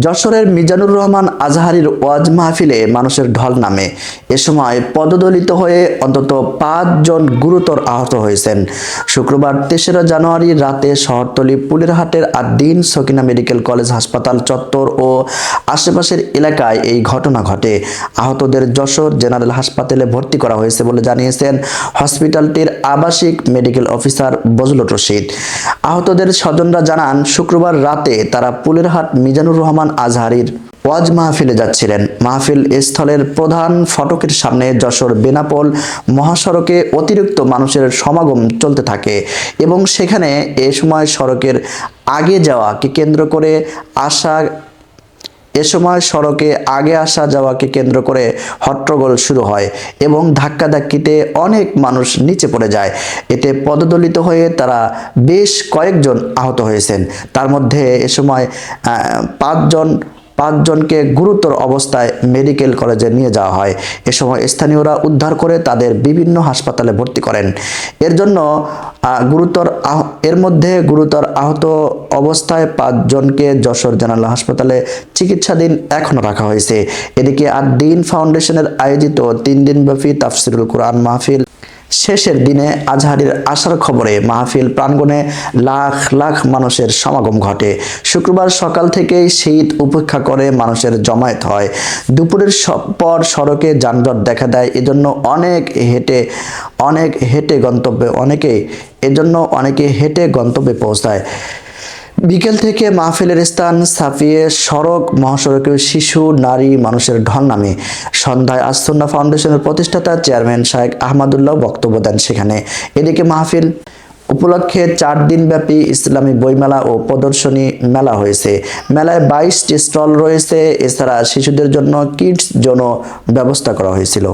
যশোরের মিজানুর রহমান আজহারির ওয়াজ মাহফিলে মানুষের ঢল নামে। এ সময় পদদলিত হয়ে অন্তত পাঁচজন গুরুতর আহত হয়েছেন। শুক্রবার তেসরা জানুয়ারি রাতে শহরতলি পুলেরহাটের আদ্দিন সকিনা মেডিকেল কলেজ হাসপাতাল চত্বর ও আশেপাশের এলাকায় এই ঘটনা ঘটে। আহতদের যশোর জেনারেল হাসপাতালে ভর্তি করা হয়েছে বলে জানিয়েছেন হসপিটালটির আবাসিক মেডিকেল অফিসার বজলুর রশিদ। আহতদের স্বজনরা জানান, শুক্রবার রাতে তারা পুলেরহাট মিজানুর রহমান আজহারির ওয়াজ মাহফিলে যাচ্ছিলেন। মাহফিল স্থলের প্রধান ফটকের সামনে যশোর বেনাপোল মহাসড়কে অতিরিক্ত মানুষের সমাগম চলতে থাকে এবং সেখানে এ সময় সড়কের আগে যাওয়াকে কেন্দ্র করে আসা এ সময় সড়কে আগে আসা যাওয়াকে কেন্দ্র করে হট্টগোল শুরু হয় এবং ধাক্কাধাক্কিতে অনেক মানুষ নিচে পড়ে যায়। এতে পদদলিত হয়ে তারা বেশ কয়েকজন আহত হয়েছেন। তার মধ্যে এ সময় পাঁচজন পাঁচজনকে গুরুতর অবস্থায় মেডিকেল কলেজে নিয়ে যাওয়া হয়। এ সময় স্থানীয়রা উদ্ধার করে তাদের বিভিন্ন হাসপাতালে ভর্তি করেন। এর জন্য গুরুতর এর মধ্যে গুরুতর আহত অবস্থায় পাঁচজনকে যশোর জেনারেল হাসপাতালে চিকিৎসাধীন এখনও রাখা হয়েছে। এদিকে আর দিন ফাউন্ডেশনের আয়োজিত তিন দিনব্যাপী তাফসিরুল কোরআন মাহফিল শেষের দিনে আজহারির আসার খবরে মাহফিল প্রাঙ্গণে লাখ লাখ মানুষের সমাগম ঘটে। শুক্রবার সকাল থেকেই শীত উপেক্ষা করে মানুষের জমায়েত হয়। দুপুরের পর সড়কে যানজট দেখা দেয়। এজন্য অনেক হেঁটে অনেক হেঁটে গন্তব্যে অনেকেই এজন্য অনেকে হেঁটে গন্তব্যে পৌঁছায়। বিকেল থেকে মাহফিলের স্থান ছাপিয়ে সড়ক মহাসড়কে শিশু, নারী, মানুষের ঢল নামে। সন্ধ্যায় আসন্না ফাউন্ডেশনের প্রতিষ্ঠাতা চেয়ারম্যান শাহেক আহমদুল্লাহ বক্তব্য দেন সেখানে। এদিকে মাহফিল উপলক্ষে চার দিনব্যাপী ইসলামী বইমেলা ও প্রদর্শনী মেলা হয়েছে। মেলায় বাইশটি স্টল রয়েছে। এছাড়া শিশুদের জন্য কিডস জোনও ব্যবস্থা করা হয়েছিল।